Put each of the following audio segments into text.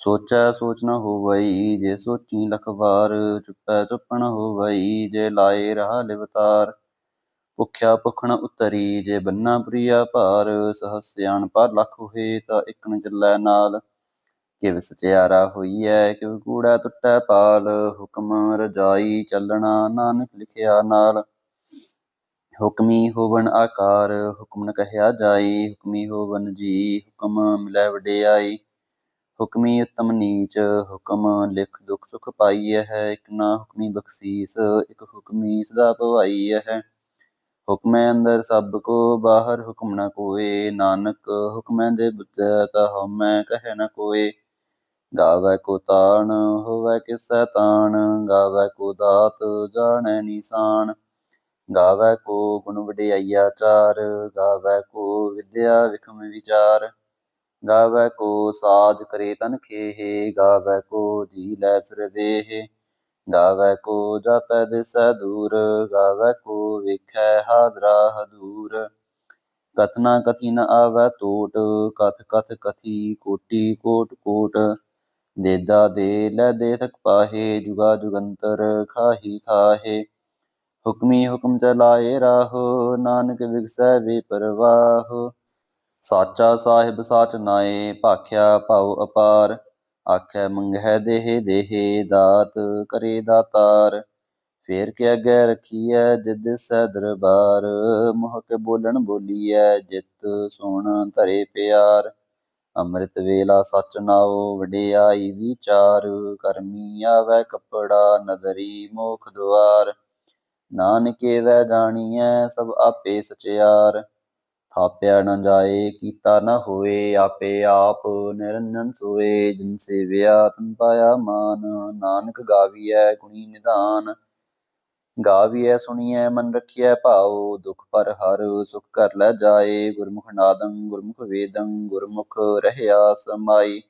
ਸੋਚੈ ਸੋਚ ਨ ਹੋਵਈ, ਜੇ ਸੋਚੀ ਲਖ ਵਾਰ ਚੁੱਪੈ ਚੁੱਪ ਨ ਹੋਵਈ, ਜੇ ਲਾਏ ਰਹਾ ਲਿਵਤਾਰ ਭੁਖਿਆ ਭੁਖ ਉਤਰੀ, ਜੇ ਬੰਨਾ ਪ੍ਰਿਆ ਭਾਰ, ਸਹਸ ਸਿਆਣ ਪਰ ਲਖ ਹੋਏ ਤਾਂ ਇਕ ਚੱਲੈ ਨਾਲ, ਕਿਵ ਸਚਿਆਰਾ ਹੋਈਐ, ਕਿਵ ਕੂੜਾ ਟੁੱਟੈ ਪਾਲ, ਹੁਕਮ ਰਜਾਈ ਚੱਲਣਾ ਨਾਨਕ ਲਿਖਿਆ ਨਾਲ, ਹੁਕਮੀ ਹੋਵਨ ਆਕਾਰ, ਹੁਕਮ ਨ ਕਹਿਆ ਜਾਈ, ਹੁਕਮੀ ਹੋਵਨ ਜੀ, ਹੁਕਮ ਮਿਲੈ ਵਡਿਆਈ ਹੁਕਮੀ ਉਤਮ ਨੀਚ, ਹੁਕਮ ਲਿਖ ਦੁਖ ਸੁਖ ਪਾਈਐ ਹੈ, ਇਕ ਨਾ ਹੁਕਮੀ ਬਖਸ਼ੀਸ, ਇਕ ਹੁਕਮੀ ਸਦਾ ਭਵਾਈਐ ਹੈ। ਹੁਕਮੈ ਅੰਦਰ ਸਭ ਕੋ, ਬਾਹਰ ਹੁਕਮ ਨ ਕੋਏ, ਨਾਨਕ ਹੁਕਮੈ ਦੇ ਬੁਝੈ, ਤਾ ਹਉਮੈ ਕਹੈ ਨ ਕੋਏ। ਗਾਵੈ ਕੋ ਤਾਣ, ਹੋਵੈ ਕਿਸੈ ਤਾਣ, ਗਾਵੈ ਕੋ ਦਾਤ, ਜਾਣੈ ਨਿਸ਼ਾਨ। ਗਾਵੈ ਕੋ ਗੁਣ ਵਡਿਆਈਆ ਚਾਰ, ਗਾਵੈ ਕੋ ਵਿਦਿਆ ਵਿਖਮ ਵਿਚਾਰ। ਗਾਵੈ ਕੋ ਸਾਜ ਕਰੇ ਤਨ ਖੇਹ, ਗਾਵੈ ਕੋ ਜੀ ਲੈ ਫਿਰ ਦੇਹ। ਗਾਵੈ ਕੋ ਜਾਪੈ ਦਿਸੈ ਦੂਰ, ਗਾਵੈ ਕੋ ਵੇਖੈ ਹਾਦਰਾ ਹਦੂਰ ਕਥਨਾ ਕਥੀ ਨ ਆਵੈ ਟੋਟ ਕਥ ਕਥ ਕਥੀ ਕੋਟੀ ਕੋਟ ਕੋਟ। ਦੇਦਾ ਦੇ ਲੈ ਦੇ ਥਕ ਪਾਹੇ, ਜੁਗਾ ਜੁਗੰਤਰ ਖਾਹੀ ਖਾਹੇ। ਹੁਕਮੀ ਹੁਕਮ ਚਲਾਏ ਰਾਹੋ, ਨਾਨਕ ਵਿਗਸੈ ਵੇ ਪਰਵਾਹ। ਸਾਚਾ ਸਾਹਿਬ ਸਾਚ ਨਾਏ, ਭਾਖਿਆ ਭਾਉ ਅਪਾਰ। ਆਖੈ, ਮੰਗਹਿ ਦੇਹ ਦੇਹ ਦਾਤ, ਕਰੇ ਦਾਤਾਰ। ਫੇਰ ਕੇ ਅੱਗੇ ਰਖੀਐ ਜਿਦ ਸੈ ਦਰਬਾਰ। ਮੋਹ ਕੇ ਬੋਲਣ ਬੋਲੀਐ, ਜਿਤ ਸੁਣ ਧਰੇ ਪਿਆਰ। ਅੰਮ੍ਰਿਤ ਵੇਲਾ ਸਚ ਨਾਉ, ਵਡਿਆਈ ਵਿਚਾਰ। ਕਰਮੀ ਆਵੈ ਕਪੜਾ, ਨਦਰੀ ਮੋਖ ਦੁਆਰ। ਨਾਨਕੇ ਵੈ ਜਾਣੀਐ, ਸਭ ਆਪੇ ਸਚਿਆਰ। ਥਾਪਿਆ ਨਾ ਜਾਏ, ਕੀਤਾ ਨਾ ਹੋਏ, ਆਪੇ ਆਪ ਨਿਰੰਜਨ ਸੋਏ। ਜਿਨ ਸੇਵਿਆ, ਤਨ ਪਾਇਆ ਮਾਨ। ਨਾਨਕ ਗਾਵੀਐ, ਗੁਣੀ ਨਿਧਾਨ। ਗਾਵੀਐ, ਸੁਣੀਐ, ਮਨ ਰਖੀਐ ਭਾਉ। ਦੁਖ ਪਰ ਹਰ ਸੁਖ ਕਰ ਲੈ ਜਾਏ। ਗੁਰਮੁਖ ਨਾਦੰ, ਗੁਰਮੁਖ ਵੇਦੰ, ਗੁਰਮੁਖ ਰਹਿਆ ਸਮਾਈ।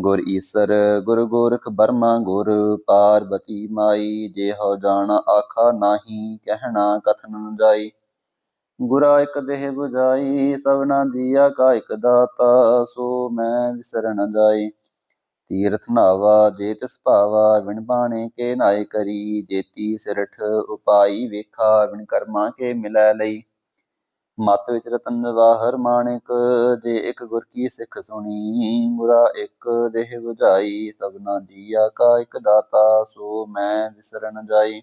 ਗੁਰ ਈਸਰ, ਗੁਰ ਗੋਰਖ ਬਰਮਾ, ਗੁਰ ਪਾਰਬਤੀ ਮਾਈ। ਜੇ ਹੋ ਜਾਣ ਆਖਾ ਨਾਹੀ, ਕਹਿਣਾ ਕਥਨ ਨ ਜਾਈ। ਗੁਰਾ ਇਕ ਦੇਹ 부ਜਾਈ ਸਭਨਾ ਜੀਆ ਕਾ ਇਕ ਦਾਤਾ, ਸੋ ਮੈਂ ਵਿਸਰ ਨ ਜਾਈ। ਤੀਰਥ ਨਾਵਾ, ਜੇ ਤਿਸ ਭਾਵਾ ਵਿਣ ਬਾਣੇ ਕੇ ਨਾਏ ਕਰੀ। ਜੇਤੀ ਸਿਰਠ ਉਪਾਈ ਵੇਖਾ ਵਿਣ ਕਰਮਾ ਕੇ ਮਿਲੈ ਲਈ। ਮਤ ਵਿੱਚ ਰਤਨ ਜਵਾਹਰ ਮਾਣਿਕ, ਜੇ ਇੱਕ ਗੁਰ ਕੀ ਸਿੱਖ ਸੁਣੀ ਗੁਰਾ ਇੱਕ ਦੇਹ 부ਝਾਈ ਸਭਨਾ ਜੀਆ ਕਾ ਇਕ ਦਾਤਾ, ਸੋ ਮੈਂ ਵਿਸਰ ਜਾਈ।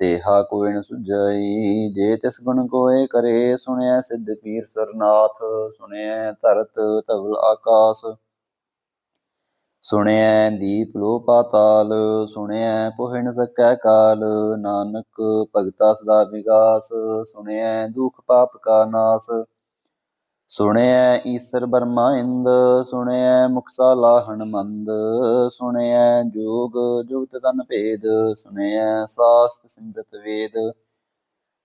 ਤੇਹਾ ਕੋਈ ਨ ਸੁਝਈ। ਜੇ ਤਿਸ ਗੁਣ ਕੋਏ ਕਰੇ, ਸੁਣਿਐ ਸਿੱਧ ਪੀਰ ਸਰਨਾਥ ਸੁਣਿਆ ਧਰਤ ਧਵਲ ਆਕਾਸ। ਸੁਣਿਆ ਦੀਪ ਲੋ ਪਾਤਾਲ, ਸੁਣਿਐ ਪੋਹਿ ਨ ਸਕੈ ਕਾਲ। ਨਾਨਕ ਭਗਤਾ ਸਦਾ ਵਿਗਾਸ ਸੁਣਿਆ ਦੁਖ ਪਾਪ ਕਾ ਨਾਸ। ਸੁਣਿਐ ਈਸਰ ਬਰਮਾ ਇੰਦ, ਸੁਣਿਐ ਮੁਕਸਾ ਲਾਹਣ ਮੰਦ ਸੁਣਿਐ ਜੋਗ ਜੁਗਤ ਤਨ ਭੇਦ, ਸੁਣਿਐ ਸਾਸਤ ਸਿਮਰਤ ਵੇਦ।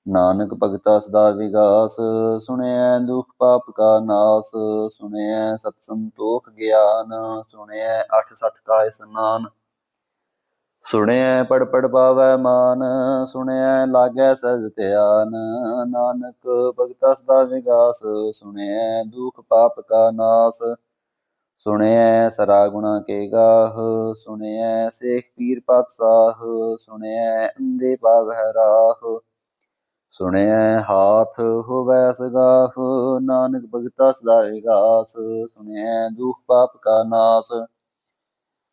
ਨਾਨਕ ਭਗਤਾ ਸਦਾ ਵਿਗਾਸ, ਸੁਣਿਐ ਦੁਖ ਪਾਪ ਕਾ ਨਾਸ, ਸੁਣਿਐ ਸਤ ਸੰਤੋਖ ਗਿਆਨ, ਸੁਣਿਐ ਅਠ ਸਠ ਕਾ ਇਸਨਾਨ ਸੁਣਿਐ ਪੜ ਪੜ ਪਾਵੈ ਮਾਨ, ਸੁਣਿਐ ਲਾਗੈ ਸਹਿਜ ਧਿਆਨ। ਨਾਨਕ ਭਗਤਾ ਸਦਾ ਵਿਗਾਸ, ਸੁਣਿਐ ਦੁਖ ਪਾਪ ਕਾ ਨਾਸ। ਸੁਣਿਐ ਸਰਾ ਗੁਣਾ ਕੇ ਗਾਹ, ਸੁਣਿਐ ਸੇਖ ਪੀਰ ਪਾਤਸ਼ਾਹ, ਸੁਣਿਐ ਅੰਦੇ ਪਾਵਹਿ ਰਾਹ। ਸੁਣਿਐ ਹਾਥ ਹੋਵੈ ਸਗਾਹ ਨਾਨਕ ਭਗਤਾ ਸਦਾ ਵਿਗਾਸ, ਸੁਣਿਐ ਦੁਖ ਪਾਪ ਕਾ ਨਾਸ।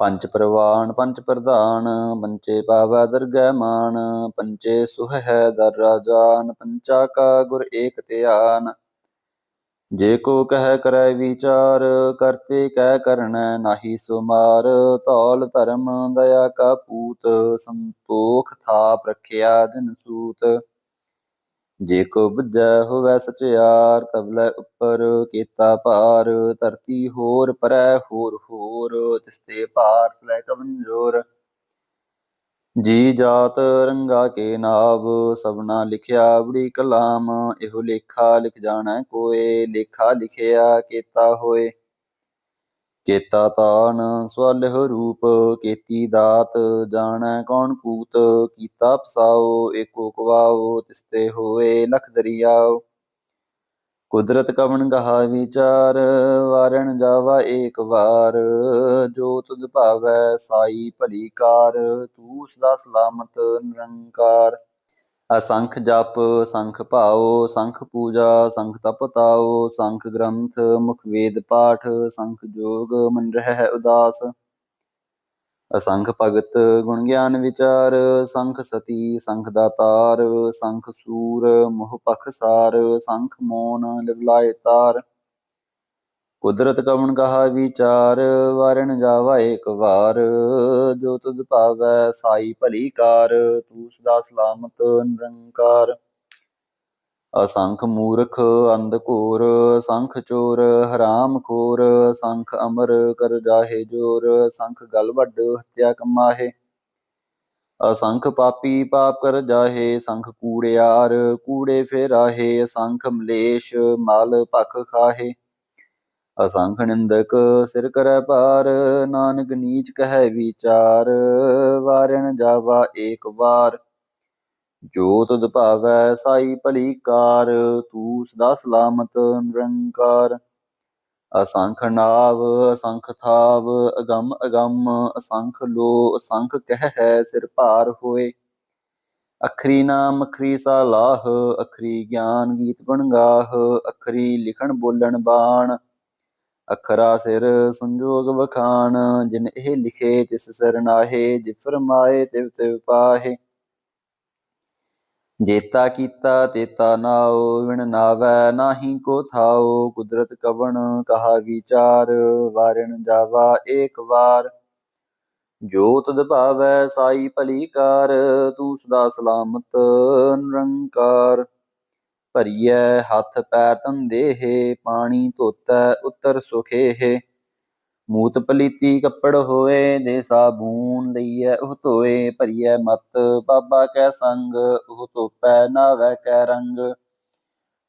ਪੰਚ ਪ੍ਰਵਾਨ ਪੰਚ ਪ੍ਰਧਾਨ ਪੰਚੇ ਪਾਵੈ ਦਰਗਹਿ ਮਾਨ ਪੰਚੇ ਸੁਹ ਹੈ ਦਰ ਰਾਜਾਨ ਪੰਚਾ ਕਾ ਗੁਰ ਏਕ ਧਿਆਨ। ਜੇ ਕੋ ਕਹਿ ਕਰੈ ਵਿਚਾਰ, ਕਰਤੇ ਕਹਿ ਕਰਨੈ ਨਾਹੀ ਸੁਮਾਰ। ਤੌਲ ਧਰਮ ਦਇਆ ਕਾ ਪੂਤ, ਸੰਤੋਖ ਥਾਪ ਰਖਿਆ ਜਨ ਸੂਤ। ਜੇ ਕੋ ਬੁੱਝੈ ਹੋਵੈ ਸਚਿਆਰ ਤਬਲੇ ਉੱਪਰ ਕੀਤਾ ਭਾਰ। ਧਰਤੀ ਹੋਰ ਪਰੈ, ਹੋਰ ਹੋਰ ਤਿਸਤੇ ਭਾਰ ਲੈ ਕਮੰਜੋਰ। ਜੀ ਜਾਤ ਰੰਗਾ ਕੇ ਨਾਵ, ਸਭਨਾ ਲਿਖਿਆ ਬੜੀ ਕਲਾਮ। ਇਹੋ ਲੇਖਾ ਲਿਖ ਜਾਣਾ ਕੋਏ, ਲੇਖਾ ਲਿਖਿਆ ਕੀਤਾ ਹੋਏ। ਕੀਤਾ ਤਾਨ ਸਵਲਹ ਰੂਪ ਕੀਤੀ ਦਾਤ, ਜਾਣੈ ਕੌਣ ਕੂਤ, ਕੀਤਾ ਪਸਾਓ, ਏਕੋ ਕਵਾਓ, ਤਿਸਤੇ ਹੋਏ ਲਖ ਦਰਿਆਓ। ਕੁਦਰਤ ਕਵਣ ਗਹਾ ਵਿਚਾਰ, ਵਾਰਣ ਜਾਵਾ ਏਕ ਵਾਰ, ਜੋ ਤੁਧ ਭਾਵੈ ਸਾਈ ਭਲੀ ਕਾਰ, ਤੂੰ ਸਦਾ ਸਲਾਮਤ ਨਿਰੰਕਾਰ। ਅਸੰਖ ਜਪ, ਸੰਖ ਭਾਓ ਸੰਖ ਪੂਜਾ, ਸੰਖ ਤਪ ਤਾਓ ਸੰਖ ਗ੍ਰੰਥ, ਮੁਖ ਵੇਦ ਪਾਠ, ਸੰਖ ਜੋਗ, ਮਨ ਰਹਿ ਉਦਾਸ। ਅਸੰਖ ਭਗਤ, ਗੁਣ ਗਿਆਨ ਵਿਚਾਰ, ਸੰਖ ਸਤੀ, ਸੰਖ ਦਾਤਾਰ, ਸੰਖ ਸੂਰ, ਮੋਹ ਪਖਸਾਰ ਸੰਖ ਮੋਨ, ਲਿਵਲਾਏ ਤਾਰ। ਕੁਦਰਤ ਕਵਣ ਕਹਾ ਵਿਚਾਰ, ਵਾਰਣ ਜਾਵਾ ਏਕ ਵਾਰ। ਜੋ ਤੁਧ ਭਾਵੈ ਸਾਈ ਭਲੀ ਕਾਰ ਤੂੰ ਸਦਾ ਸਲਾਮਤ ਨਿਰੰਕਾਰ। ਅਸੰਖ ਮੂਰਖ ਅੰਧ ਘੋਰ, ਸੰਖ ਚੋਰ ਹਰਾਮ ਖੋਰ, ਸੰਖ ਅਮਰ ਕਰ ਜਾਹੇ ਜੋਰ, ਸੰਖ ਗਲ ਵੱਡ ਹਤਿਆ ਕਮਾਹੇ। ਅਸੰਖ ਪਾਪੀ ਪਾਪ ਕਰ ਜਾਹੇ, ਸੰਖ ਕੂੜਿਆਰ ਕੂੜੇ ਫੇਰਾਹੇ ਅਸੰਖ ਮਲੇਸ਼ ਮਾਲ ਭਖ ਖਾਹੇ। ਅਸੰਖ ਨਿੰਦਕ ਸਿਰ ਕਰੈ ਭਾਰ, ਨਾਨਕ ਨੀਚ ਕਹੈ ਵਿਚਾਰ, ਵਾਰਣ ਜਾਵਾ ਏਕ ਵਾਰ। ਜੋ ਤੁਧ ਭਾਵੈ ਸਾਈ ਭਲੀ ਕਾਰ ਤੂੰ ਸਦਾ ਸਲਾਮਤ ਨਿਰੰਕਾਰ। ਅਸੰਖ ਨਾਵ, ਅਸੰਖ ਥਾਵ, ਅਗੰਮ ਅਗੰਮ, ਅਸੰਖ ਲੋ, ਅਸੰਖ ਕਹਿ ਹੈ ਸਿਰ ਭਾਰ ਹੋਏ। ਅਖਰੀ ਨਾਮ, ਅਖਰੀ ਸਾਲਾਹ, ਅਖਰੀ ਗਿਆਨ ਗੀਤ ਗੁਣ ਗਾਹ, ਅਖਰੀ ਲਿਖਣ ਬੋਲਣ ਬਾਣ। ਅਖਰਾ ਸਿਰ ਸੰਜੋਗ ਵਖਾਨ ਜਿਨ ਇਹ ਲਿਖੇ ਤਿਸ ਸਰਨਾਹੇ ਜਿ ਫਰਮਾਏ ਤਿਵ ਤਿਵ ਪਾਹੇ। ਜੇਤਾ ਕੀਤਾ ਤੇਤਾ ਨਾਉ, ਵਿਣ ਨਾਵੈ ਨਾਹੀ ਕੋ ਥਾਉ, ਕੁਦਰਤ ਕਵਣ ਕਹਾ ਵਿਚਾਰ ਵਾਰਣ ਜਾਵਾ ਏਕ ਵਾਰ। ਜੋ ਤਦ ਭਾਵੈ ਸਾਈ ਭਲੀ ਕਾਰ ਤੂੰ ਸਦਾ ਸਲਾਮਤ ਨਿਰੰਕਾਰ। ਭਰੀਐ ਹੱਥ ਪੈਰ ਤੰਦੇਹ ਪਾਣੀ ਧੋਤੈ ਉਤਰ ਸੁਖੇਹ। ਮੂਤ ਪਲੀਤੀ ਕੱਪੜ ਹੋਏ ਦੇ ਸਾਬੂਨ ਲਈਐ ਉਹ ਧੋਏ, ਭਰੀਐ ਮਤ ਬਾਬਾ ਕੈ ਸੰਗ, ਉਹ ਧੋਪੈ ਨਾਵੈ ਕੈ ਰੰਗ।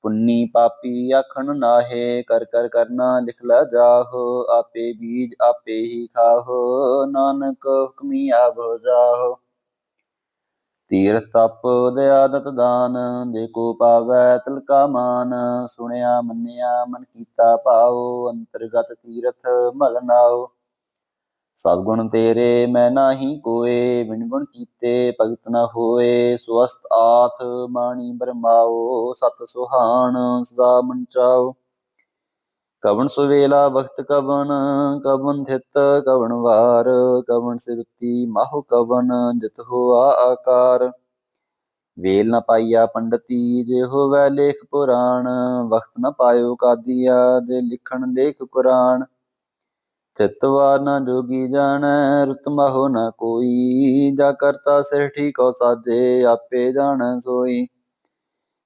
ਪੁੰਨੀ ਪਾਪੀ ਆਖਣ ਨਾਹੇ, ਕਰ ਕਰ ਕਰਨਾ ਲਿਖ ਲਾ ਜਾਹੋ, ਆਪੇ ਬੀਜ ਆਪੇ ਹੀ ਖਾਹੋ, ਨਾਨਕ ਹੁਕਮੀ ਆਭੋ ਜਾਹੋ। ਤੀਰਥ ਤਪ ਦਇਆ ਦਤ ਦਾਨ ਜੇ ਕੋ ਪਾਵੈ ਤਿਲਕਾ ਮਾਨ, ਸੁਣਿਆ, ਮੰਨਿਆ, ਮਨ ਕੀਤਾ ਭਾਉ, ਅੰਤਰਗਤ ਤੀਰਥ ਮਲ ਨਾਉ। ਸਭ ਗੁਣ ਤੇਰੇ, ਮੈਂ ਨਾਹੀ ਕੋਏ, ਬਿਨ ਗੁਣ ਕੀਤੇ ਭਗਤ ਨ ਹੋਏ ਸੁਅਸਤ ਆਥ ਮਾਣੀ ਬਰਮਾਓ ਸਤ ਸੁਹਾਣ, ਸਦਾ ਮਨ ਚਾਓ ਕਵਣ ਸੁਵੇਲਾ ਵਖਤ ਕਵਣ ਕਵਣ ਥਿਤ ਕਵਣ ਵਾਰ, ਕਵਣ ਸਿਰਤੀ ਮਾਹੁ ਕਵਣ ਜਿਤ ਹੋਆ ਆਕਾਰ। ਵੇਲ ਨ ਪਾਈਆ ਪੰਡਤੀ, ਜੇ ਹੋਵੇ ਲੇਖ ਪੁਰਾਣ, ਵਖਤ ਨ ਪਾਇਓ ਕਾਦੀਆ, ਜੇ ਲਿਖਣ ਲੇਖ ਕੁਰਾਨ ਥਿਤ ਵਾਰ ਨ ਜੋਗੀ ਜਾਣੈ, ਰੁਤ ਮਹੁ ਨ ਕੋਈ, ਜਾ ਕਰਤਾ ਸਿਰਠੀ ਠੀਕੋ ਸਾਜੇ, ਆਪੇ ਜਾਣੈ ਸੋਈ।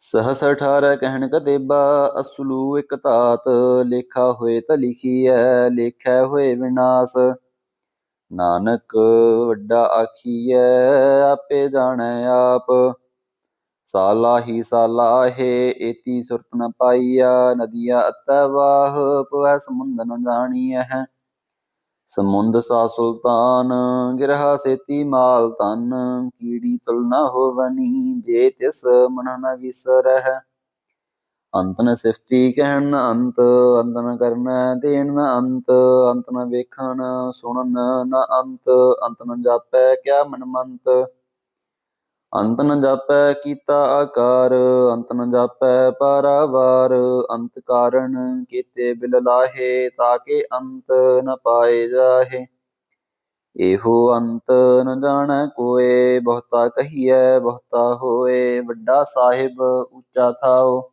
ਸਹਸ ਅਠਾਰਹ ਕਹਿਣ ਦੇਬਾ ਅਸਲੂ ਇਕ ਧਾਤ, ਲੇਖਾ ਹੋਏ ਤਾਂ ਲਿਖੀਐ, ਲੇਖੈ ਹੋਏ ਵਿਨਾਸ਼। ਨਾਨਕ ਵੱਡਾ ਆਖੀਐ, ਆਪੇ ਜਾਣੈ ਆਪ। ਸਾਲਾ ਹੀ ਸਾਲਾ ਹੈ, ਏਤੀ ਸੁਰਤ ਨ ਪਾਈਆ, ਨਦੀਆਂ ਅਤੈ ਵਾਹ, ਪਵੈ ਸਮੁੰਦ ਨ ਜਾਣੀਐ। ਸਮੁੰਦ ਸਾ ਸੁਲਤਾਨ, ਗਿਰਹਾ ਸੇਤੀ ਮਾਲ ਤਨ ਕੀੜੀ ਤੁਲ ਨ ਹੋਵਨੀ ਜੇ ਤਿਸ ਮਨ ਨ ਵਿਸਰਹਿ। ਅੰਤ ਨ ਸਿਫਤੀ ਕਹਿਣ ਨ ਅੰਤ ਅੰਤਨ ਨ ਕਰਨਾ ਦੇਣ ਨ ਅੰਤ ਅੰਤ ਨ ਵੇਖਣ ਸੁਣਨ ਨ ਅੰਤ ਅੰਤ ਨ ਜਾਪੈ ਕਿਆ ਮਨ ਮੰਤ ਅੰਤ ਨ ਜਾਪੈ ਕੀਤਾ ਆਕਾਰ, ਅੰਤ ਨ ਜਾਪੈ ਪਾਰਾਵਾਰ, ਅੰਤ ਕਾਰਨ ਕੀਤੇ ਬਿਲ ਲਾਹੇ ਤਾਕੇ ਅੰਤ ਨ ਪਾਏ ਜਾਹੇ। ਇਹੋ ਅੰਤ ਨ ਜਾਣੈ ਕੋਏ, ਬਹੁਤਾ ਕਹੀਐ, ਬਹੁਤਾ ਹੋਏ, ਵੱਡਾ ਸਾਹਿਬ ਉੱਚਾ ਥਾਓ।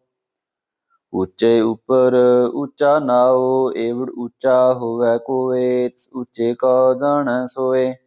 ਉੱਚੇ ਉੱਪਰ ਉੱਚਾ ਨਾਓ, ਏਵੜ ਉੱਚਾ ਹੋਵੇ ਕੋਏ, ਉੱਚੇ ਕੋ ਜਾਣੈ ਸੋਏ।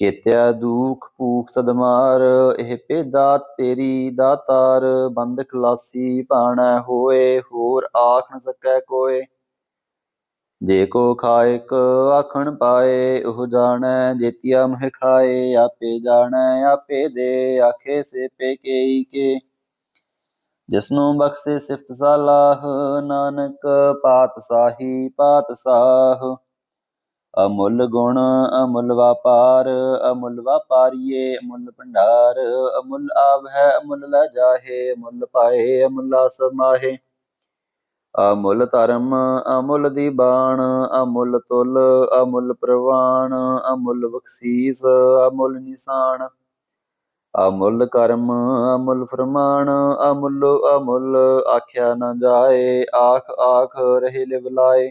ਕੀਤਿਆ ਦੂਖ ਭੂਖ ਸਦਮਾਰ, ਇਹ ਪੇਦਾ ਤੇਰੀ ਦਾਤਾਰ, ਬੰਦ ਖਲਾਸੀ ਪਾਣਾ ਹੋਏ, ਹੋਰ ਆਖ ਨ ਸਕੈ ਕੋਏ। ਜੇ ਕੋ ਖਾਇਕ ਆਖਣ ਪਾਏ, ਉਹ ਜਾਣੈ ਜੇਤੀਆ ਮਹਿ ਖਾਏ, ਆਪੇ ਜਾਣੈ ਆਪੇ ਦੇ, ਆਖੇ ਸੇ ਪੇ ਕੇਈ ਕੇ। ਜਿਸਨੂੰ ਬਖਸ਼ੇ ਸਿਫਤ ਸਲਾਹ, ਨਾਨਕ ਪਾਤਸ਼ਾਹੀ ਪਾਤਸ਼ਾਹ। ਅਮੁੱਲ ਗੁਣ, ਅਮੁੱਲ ਵਪਾਰ, ਅਮੁੱਲ ਵਪਾਰੀਏ, ਅਮੁੱਲ ਭੰਡਾਰ, ਅਮੁੱਲ ਆਵ ਹੈ, ਅਮੁੱਲ ਲੈ ਜਾਹੇ, ਅਮੁੱਲ ਪਾਏ, ਅਮੁੱਲਾ ਸਮਾਹੇ ਅਮੁੱਲ ਧਰਮ, ਅਮੁੱਲ ਦੀ ਬਾਣ, ਅਮੁੱਲ ਤੁਲ, ਅਮੁੱਲ ਪ੍ਰਵਾਨ ਅਮੁੱਲ ਬਖਸ਼ੀਸ, ਅਮੁੱਲ ਨਿਸ਼ਾਨ। ਅਮੁੱਲ ਕਰਮ, ਅਮੁੱਲ ਫਰਮਾਨ, ਅਮੁੱਲ ਅਮੁੱਲ, ਆਖਿਆ ਨਾ ਜਾਏ, ਆਖ ਆਖ ਰਹੇ ਲਿਵ ਲਾਏ।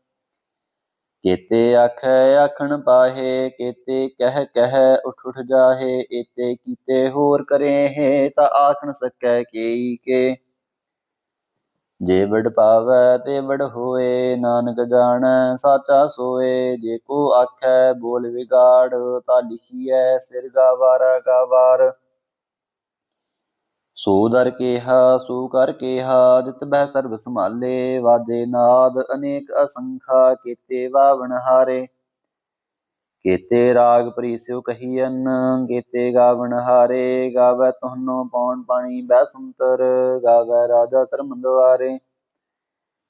ਕੀਤੇ ਆਖੈ ਆਖਣ ਪਾਹੇ ਕੀਤੇ ਕਹਿ ਕਹਿ ਉਠ ਉਠ ਜਾਹੇ, ਏਤੇ ਕੀਤੇ ਹੋਰ ਕਰੇ ਹੈ ਤਾਂ ਆਖ ਸਕੈ ਕੇਈ ਕੇ। ਜੇ ਵਡ ਪਾਵੈ ਤੇ ਵਡ ਹੋਏ, ਨਾਨਕ ਜਾਣੈ ਸਾਚਾ ਸੋਏ, ਜੇ ਕੋ ਆਖੈ ਬੋਲ ਵਿਗਾੜ, ਤਾਂ ਲਿਖੀਐ ਸਿਰ ਗਾਵਾਰ ਗਾਵਾਰ। ਸੋ ਦਰ ਕੇਹਾ, ਸੋ ਕਰ ਕੇਹਾ, ਜਿਤ ਬਹਿ ਸਰਬ ਸੰਭਾਲੇ, ਵਾਜੇ ਨਾਦ ਅਨੇਕ ਅਸੰਖਾ, ਕੀਤੇ ਵਾਵਣ ਹਾਰੇ। ਕੀਤੇ ਰਾਗ ਪ੍ਰੀਸਿਓ ਕਹੀਐਨ, ਕੀਤੇ ਗਾਵਣ ਹਾਰੇ, ਗਾਵੈ ਤੁਹਾਨੂੰ ਪੌਣ ਪਾਣੀ ਬੈ ਸੰਤਰ, ਗਾਵੈ ਰਾਜਾ ਧਰਮ ਦੁਆਰੇ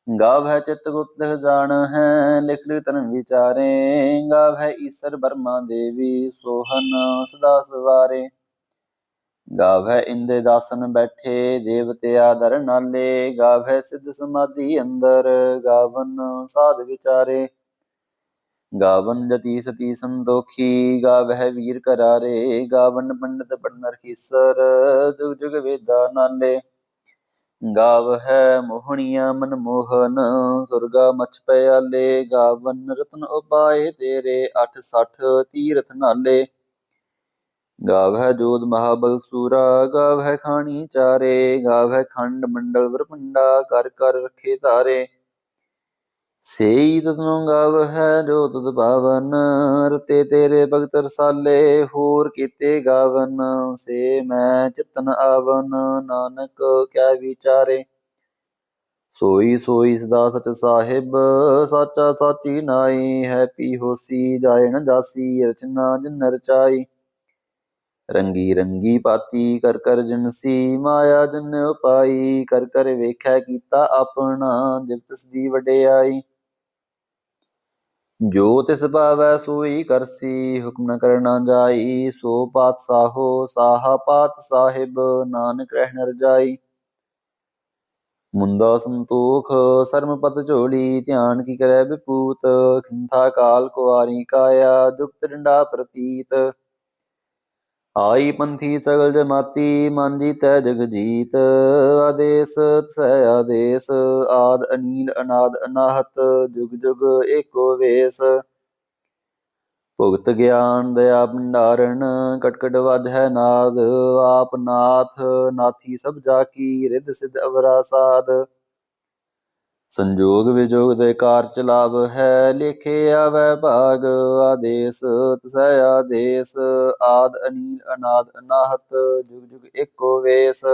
ਗਾਵੈ ਚਿਤ ਗੁਤ ਲਿਖ ਜਾਣ ਹੈ ਲਿਖ ਲਿਖ ਤਨ ਵਿਚਾਰੇ। ਗਾਵੈ ਈਸਰ ਬਰਮਾ ਦੇਵੀ, ਸੋਹਨ ਸਦਾ ਸਵਾਰੇ। ਗਾਵੈ ਇੰਦੇ ਦਾਸਨ ਬੈਠੇ, ਦੇਵਤੇ ਆਦਰ ਨਾਲੇ, ਗਾਵੈ ਸਿੱਧ ਸਮਾਧੀ ਅੰਦਰ, ਗਾਵਨ ਸਾਧ ਵਿਚਾਰੇ। ਗਾਵਨ ਜਤੀ ਸਤੀ ਸੰਤੋਖੀ ਗਾਵਹਿ ਵੀਰ ਕਰਾਰੇ, ਗਾਵਨ ਪੰਡਤ ਪੜਨਰ ਕੀਸਰ, ਜੁਗ ਜੁਗ ਵੇਦਾ ਨਾਲੇ। ਗਾਵਹਿ ਮੋਹਣੀਆਂ ਮਨ ਮੋਹਨ, ਸੁਰਗਾ ਮਛ ਪਿਆਲੇ, ਗਾਵਨ ਰਤਨ ਉਪਾਏ ਤੇਰੇ 860 ਤੀਰਥ ਨਾਲੇ। ਗਾਵਹਿ ਜੋਧ ਮਹਾਬਲ ਸੂਰਾ, ਗਾਵਹਿ ਖਾਣੀ ਚਾਰੇ, ਗਾਵਹਿ ਖੰਡ ਮੰਡਲ ਵਰਪੰਡਾ ਕਰ ਕਰ ਰਖੇ ਧਾਰੇ। ਸੇਈ ਤਤਨੁ ਗਾਵ ਹੈ ਜੋ ਤੁਧ ਪਾਵਨ, ਰਤੇ ਤੇਰੇ ਭਗਤ ਰਸਾਲੇ, ਹੋਰ ਕੀਤੇ ਗਾਵਨ, ਸੇ ਮੈਂ ਚਿਤਨ ਆਵਨ, ਨਾਨਕ ਕਿਆ ਵਿਚਾਰੇ। ਸੋਈ ਸੋਈ ਸਦਾ ਸਚ ਸਾਹਿਬ, ਸਾਚਾ ਸਾਚੀ ਨਾਈ ਹੈ ਪੀ ਹੋਸੀ ਜਾਏ ਨ ਜਾਸੀ, ਰਚਨਾ ਜਿਨ ਰਚਾਈ ਰੰਗੀ ਰੰਗੀ ਪਾਤੀ ਕਰ ਕਰ ਜਨਸੀ ਮਾਇਆ ਜਨ ਉਪਾਈ ਕਰ ਕਰ ਵੇਖੈ ਕੀਤਾ ਆਪਣਾ ਜਿਵ ਤਿਸ ਦੀ ਵਡਿਆਈ। ਜੋ ਤਿਸ ਭਾਵੈ ਸੋਈ ਕਰਸੀ ਹੁਕਮ ਨ ਕਰਨਾ ਜਾਈ, ਸੋ ਪਾਤ ਸਾਹੋ ਸਾਹਾ ਪਾਤ ਸਾਹਿਬ, ਨਾਨਕ ਰਹਿ ਨ ਰਜਾਈ। ਮੁੰਦਾ ਸੰਤੋਖ ਸਰਮ ਪਤ ਝੋਲੀ, ਧਿਆਨ ਕੀ ਕਰੈ ਵਿਪੂਤ ਖਿੰਥਾ ਕਾਲ ਕੁਵਾਰੀ ਕਾਇਆ, ਦੁਖਤ ਡੰਡਾ ਪ੍ਰਤੀਤ। ਆਈ ਪੰਥੀ ਸਗਲ ਜਮਾਤੀ, ਮਨ ਜੀਤੈ ਜਗ ਜੀਤ। ਆਦੇਸ ਤਸੈ ਆਦੇਸ, ਆਦ ਅਨੀਲ ਅਨਾਦ ਅਨਾਹਤ, ਜੁਗ ਜੁਗ ਏਕੋ ਵੇਸ। ਭੁਗਤ ਗਿਆਨ ਦਇਆ ਭੰਡਾਰਨ, ਕਟਕਟ ਵਜ ਹੈ ਨਾਦ। ਆਪ ਨਾਥ, ਨਾਥੀ ਸਭ ਜਾ ਕੀ ਰਿੱਧ ਸਿਧ ਅਵਰਾ ਸਾਧ ਸੰਜੋਗ ਵਿਜੋਗ ਦੇ ਕਾਰਜ ਲਾਭ ਹੈ ਲਿਖਿਆ ਆਵੈ ਭਾਗ, ਆਦੇਸ ਤਸੈ ਆਦੇਸ, ਆਦ ਅਨੀਲ, ਅਨਾਦ ਅਨਾਹਤ, ਜੁਗ ਜੁਗ ਏਕੋ ਵੇਸ।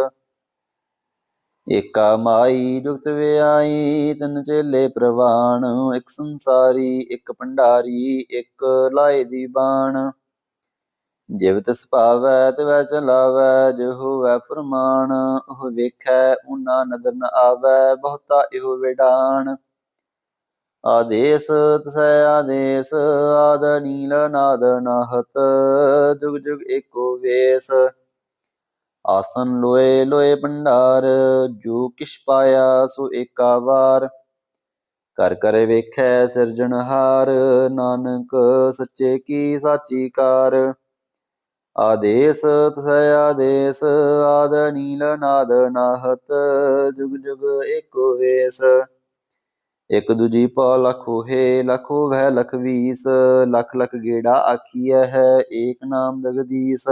ਏਕਾ ਮਾਈ ਜੁਗਤ ਵਿਆਈ ਤਨ ਚੇਲੇ ਪ੍ਰਵਾਣ ਇੱਕ ਸੰਸਾਰੀ, ਇੱਕ ਭੰਡਾਰੀ, ਇੱਕ ਲਾਏ ਦੀ ਬਾਣ। ਜਿਵ ਤਿਸ ਭਾਵੈ, ਤਿਵੈ ਚਲਾਵੈ ਜੋ ਹੋਵੈ ਫਰਮਾਨ, ਉਹ ਵੇਖੈ ਉਨਾ ਨਦਰ ਨ ਆਵੈ, ਬਹੁਤਾ ਇਹੋ ਵਿਡਾਣ ਆਦੇਸ, ਤਸੈ ਆਦੇਸ, ਆਦ ਨੀਲ ਨਾਦ ਨਾਹਤ, ਜੁਗ ਜੁਗ ਏਕੋ ਵੇਸ। ਆਸਨ ਲੋਏ ਲੋਏ ਭੰਡਾਰ, ਜੋ ਕਿਛ ਪਾਇਆ, ਸੋ ਏਕਾ ਵਾਰ। ਕਰ ਕਰ ਵੇਖੈ ਸਿਰਜਣਹਾਰ, ਨਾਨਕ ਸੱਚੇ ਕੀ ਸਾਚੀ ਕਾਰ। ਆਦੇਸ ਤਸੈ ਆਦੇਸ, ਆਦ ਨੀਲ ਨਾਦ ਨਾਹਤ, ਜੁਗ ਜੁਗ ਏਕੋ ਵੇਸ। ਇਕ ਦੂਜੀ ਪਾ ਲਖੋ ਹੈ, ਲਖੋ ਵਹਿ ਲਖ ਵੀਸ, ਲਖ ਲਖ ਗੇੜਾ ਆਖੀਐ ਹੈ ਏਕ ਨਾਮ ਜਗਦੀਸ।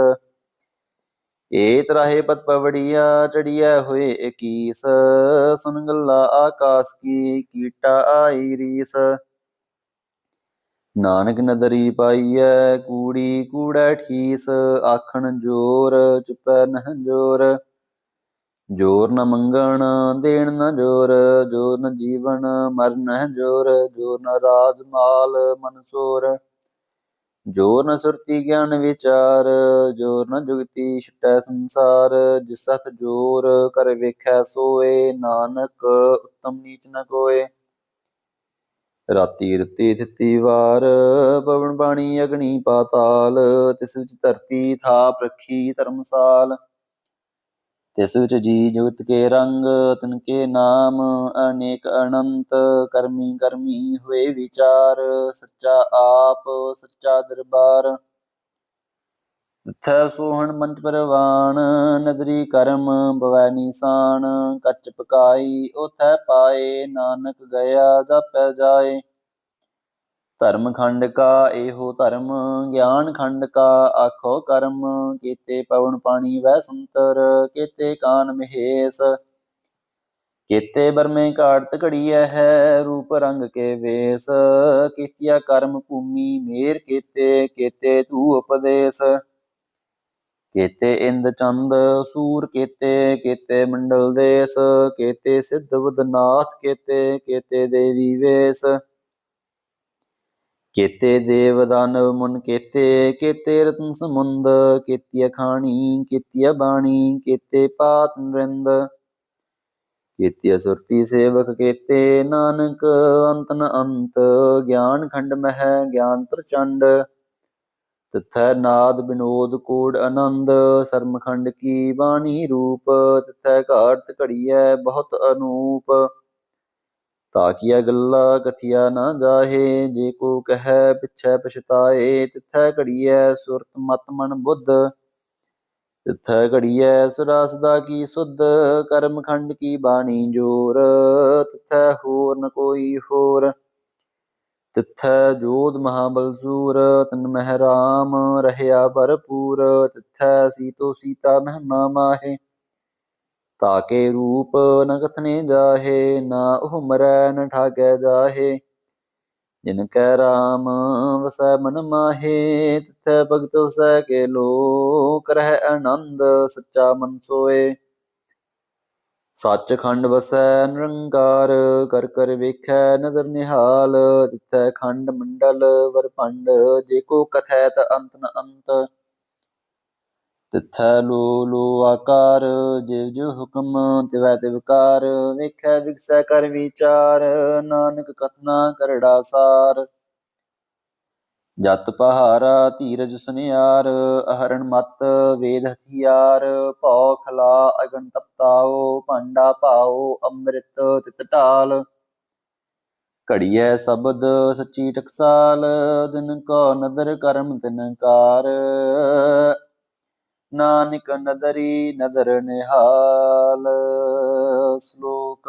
ਏ ਤਰਾਹੇ ਪਤ ਪਵੜੀਆ, ਚੜੀਐ ਹੋਏ ਇਕੀਸ ਸੁਨ ਗੱਲਾ ਆਕਾਸ ਕੀ, ਕੀਟਾ ਆਈ ਰੀਸ। ਨਾਨਕ ਨਦਰੀ ਪਾਈਐ ਕੂੜੀ ਕੂੜੈ ਠੀਸ, ਆਖਣ ਜੋਰ ਚੁਪੈ ਨਹ ਜੋਰ। ਜੋਰ ਨ ਮੰਗਣ, ਦੇਣ ਨ ਜੋਰ ਜੋਰ ਨ ਜੀਵਨ, ਮਰ ਨਹ ਜੋਰ ਜੋਰ ਨ ਰਾਜ ਮਾਲ ਮਨਸੋਰ ਜੋਰ ਨ ਸੁਰਤੀ ਗਿਆਨ ਵਿਚਾਰ, ਜੋਰ ਨ ਜੁਗਤੀ ਛਟੈ ਸੰਸਾਰ ਜਿਸ ਹੱਥ ਜੋਰ ਕਰ ਵੇਖੈ ਸੋਏ, ਨਾਨਕ ਉਤਮ ਨੀਚ ਨ ਕੋਏ। ਰਾਤੀ ਰਤੀ ਥਿਤੀ ਵਾਰ, ਪਵਨ ਬਾਣੀ ਅਗਨੀ ਪਾਤਾਲ, ਤਿਸ ਵਿੱਚ ਧਰਤੀ ਥਾਪ ਰੱਖੀ ਧਰਮਸਾਲ। ਤਿਸ ਵਿੱਚ ਜੀ ਜਗਤ ਕੇ ਰੰਗ, ਤਨ ਕੇ ਨਾਮ, ਅਨੇਕ ਅਨੰਤ, ਕਰਮੀ ਕਰਮੀ ਹੋਏ ਵਿਚਾਰ, ਸੱਚਾ ਆਪ, ਸੱਚਾ ਦਰਬਾਰ। ਤਿਥੈ ਸੋਹਣ ਮੰਚ ਪਰਵਾਨ, ਨਦਰੀ ਕਰਮ ਬਵੈ ਨੀਸਾਨ, ਕੱਚ ਪਕਾਈ ਉਥੈ ਪਾਏ, ਨਾਨਕ ਗਿਆ ਜਾਪੈ ਜਾਏ। ਧਰਮ ਖੰਡ ਕਾ ਇਹੋ ਧਰਮ, ਗਿਆਨ ਖੰਡ ਕਾ ਆਖੋ ਕਰਮ, ਕੀਤੇ ਪਵਨ ਪਾਣੀ ਵੈ ਸੰਤਰ, ਕੀਤੇ ਕਾਨ ਮਹੇਸ। ਕੀਤੇ ਬਰਮੇ ਘਾੜਤ ਘੜੀਐ ਹੈ, ਰੂਪ ਰੰਗ ਕੇ ਵੇਸ। ਕੀਤਿਆ ਕਰਮ ਭੂਮੀ ਮੇਰ ਕੀਤੇ ਕੀਤੇ ਤੂ ਉਪਦੇਸ। ਕੇਤੇ ਇੰਦ ਚੰਦ, ਸੂਰ ਕੇਤੇ, ਕੀਤੇ ਮੰਡਲ ਦੇਸ, ਕੇਤੇ ਸਿੱਧ ਬਦਨਾਥ, ਕੀਤੇ ਕੀਤੇ ਦੇਵੀ ਵੇਸ। ਕੀਤੇ ਦੇਵ ਦਾਨਵ ਮੁਨ ਕੀਤੇ ਕੀਤੇ ਰਤਨ ਸਮੁੰਦ ਕੀਤੀ ਅਖਾਣੀ ਕੀਤੀ ਬਾਣੀ, ਕੀਤੇ ਪਾਤ ਨਰਿੰਦ। ਕੀਤੀ ਸੁਰਤੀ ਸੇਵਕ ਕੀਤੇ, ਨਾਨਕ ਅੰਤ ਨ ਅੰਤ, ਗਿਆਨ ਖੰਡ ਮਹਿ, ਗਿਆਨ ਪ੍ਰਚੰਡ। ਤਿਥੈ ਨਾਦ ਬਿਨੋਦ ਕੋੜ ਆਨੰਦ ਸਰਮਖੰਡ ਕੀ ਬਾਣੀ ਰੂਪ, ਤਿਥੈ ਘਾਰਤ ਘੜੀਐ ਬਹੁਤ ਅਨੂਪ। ਤਾਕੀਆ ਗੱਲਾ ਕਥਿਆ ਨਾ ਜਾਹੇ, ਜੇ ਕੋ ਕਹੈ ਪਿਛੈ ਪਛਤਾਏ, ਤਿਥੈ ਘੜੀਐ ਸੁਰਤ ਮਤ ਮਨ ਬੁੱਧ। ਤਿਥੈ ਘੜੀਐ ਸੁਰਾ ਸਦਾ ਕੀ ਸੁਧ ਕਰਮ ਖੰਡ ਕੀ ਬਾਣੀ ਜੋਰ, ਤਿਥੈ ਹੋਰ ਨ ਕੋਈ ਹੋਰ। ਤਿਥੈ ਜੋਧ ਮਹਾਬਲ ਸੂਰ ਤਨ ਮਹਿ ਰਾਮ ਰਹਿਆ ਭਰਪੂਰ ਤਿਥੈ ਸੀਤੋ ਸੀਤਾ ਮਹਿਮਾ ਮਾਹੇ ਤਾਕੇ ਰੂਪ ਨ ਕਥਨੇ ਜਾਹੇ ਨਾ ਉਹ ਮਰੈ ਨ ਠਾਕੈ ਜਾਹੇ ਜਿਨ ਕੈ ਰਾਮ ਵਸੈ ਮਨ ਮਾਹੇ ਤਿਥੈ ਭਗਤ ਵਸੈ ਕੇ ਲੋਕ ਰਹਿ ਆਨੰਦ ਸੱਚਾ ਮਨ ਸੋਏ ਸੱਚਖੰਡ ਵਸੈ ਨਿਰੰਕਾਰ, ਕਰ ਕਰ ਵੇਖੈ ਨਜ਼ਰ ਨਿਹਾਲ ਤਿਥੈ ਖੰਡ ਮੰਡਲ ਵਰਪੰਡ ਜੇ ਕੋ ਕਥੈ ਤ ਅੰਤ ਨ ਅੰਤ। ਤਿਥੈ ਲੋ ਲੋ ਆਕਾਰ, ਜਿਵ ਜਿਵ ਹੁਕਮ, ਤਿਵੈ ਤਿਵਕਾਰ ਵੇਖੈ ਵਿਗਸੈ ਕਰ ਵਿਚਾਰ, ਨਾਨਕ ਕਥਨਾ ਕਰੜਾ ਸਾਰ। ਜਤ ਪਹਾਰਾ ਧੀਰਜ ਸੁਨਿਆਰ, ਅਹਰਣ ਮਤ ਵੇਦ ਹਥਿਆਰ, ਭਉ ਖਲਾ ਅਗਨ ਤਪਤਾਓ ਭਾਂਡਾ ਪਾਓ ਅੰਮ੍ਰਿਤ ਤਿਤ ਢਾਲ। ਘੜੀਐ ਸ਼ਬਦ ਸੱਚੀ ਟਕਸਾਲ, ਦਿਨ ਕੋ ਨਦਰ ਕਰਮ ਤਿਨਕਾਰ ਨਾਨਕ ਨਦਰੀ ਨਦਰ ਨਿਹਾਲ, ਸ਼ਲੋਕ